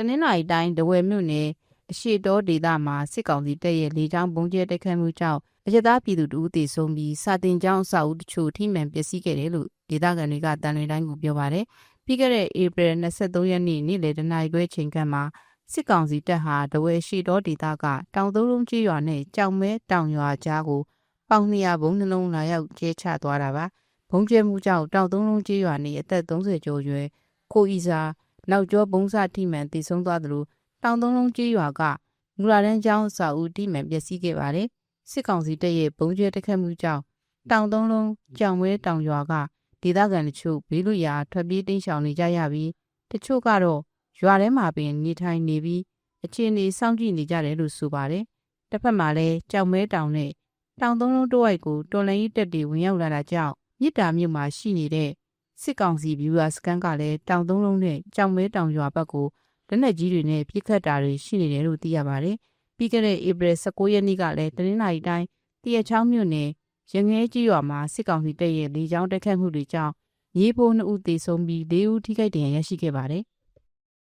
တနင်္လာရီတိုင်းဒဝယ်မြို့နယ်အရှိတောဒေသမှာစစ်ကောင်စီတပ်ရဲ့လေကြောင်းပုံကျဲတိုက်ခိုက်မှုကြောင့်အရသားပြည်သူတဦးသေဆုံးပြီးစာတင်ကျောင်းအဆောက်အဦတချို့ထိမှန်ပျက်စီးခဲ့တယ်လို့ဒေသခံတွေကတန်လွင်တိုင်းကိုပြောပါတယ်။ပြီးခဲ့တဲ့ဧပြီ23ရက်နေ့နေ့လယ်တနာရီခွဲချိန်ကမှစစ်ကောင်စီတပ်ဟာဒဝယ်ရှိတောဒေသကတောင်သုံးလုံးကြီးရွာနဲ့ကြောင်မဲတောင်ရွာကြားကိုပေါင်200ဘုံနှလုံးလာရောက်ကျဲချသွားတာပါ။ဘုံကျဲမှုကြောင့်တောင်သုံးလုံးကြီးရွာနေအသက်30ကျော်ရွယ်ကိုဤစာ နောက်ကျောဘုံစထိမှန်တည်ဆုံးသွားသလိုတောင်သုံးလုံးကြီးရွာကမူလာတန်းကျောင်းအစာဦးတိမှန်ပျက်စီးခဲ့ပါတယ်။စစ်ကောင်စီတပ်ရဲ့ဘုံကျဲတိုက်ခတ်မှုကြောင့်တောင်သုံးလုံးကြောင်ဝဲတောင်ရွာကဒေသခံတချို့ဘေးလွတ်ရာထွက်ပြေးတိမ်းရှောင်နေကြရပြီးတချို့ကတော့ရွာထဲမှာပင်နေထိုင်နေပြီးအခြေအနေစောင့်ကြည့်နေကြတယ်လို့ဆိုပါတယ်။တစ်ဖက်မှာလည်းကြောင်မဲတောင်နဲ့တောင်သုံးလုံးတိုးဝိုက်ကိုတော်လန်ကြီးတက်တွေဝင်ရောက်လာတာကြောင့်မြစ်တာမြို့မှာရှိနေတဲ့ စစ်ကောင်စီဗျူဟာစကန်ကလည်းတောင်သုံးလုံးနဲ့ကြောင်မဲတောင်ရွာဘက်ကိုလက်နက်ကြီးတွေနဲ့ပြစ်ခတ်တာတွေရှိနေတယ်လို့သိရပါတယ်။ပြီးခဲ့တဲ့ဧပြီ19ရက်နေ့ကလည်းတနင်္လာရီတိုင်းတရချောင်းမြို့နယ်ရငဲကြီးရွာမှာစစ်ကောင်စီတပ်ရဲ့လေကြောင်းတိုက်ခတ်မှုတွေကြောင့်မြေပုံ2ဦးသေဆုံးပြီး4ဦးထိခိုက်ဒဏ်ရာရရှိခဲ့ပါတယ်။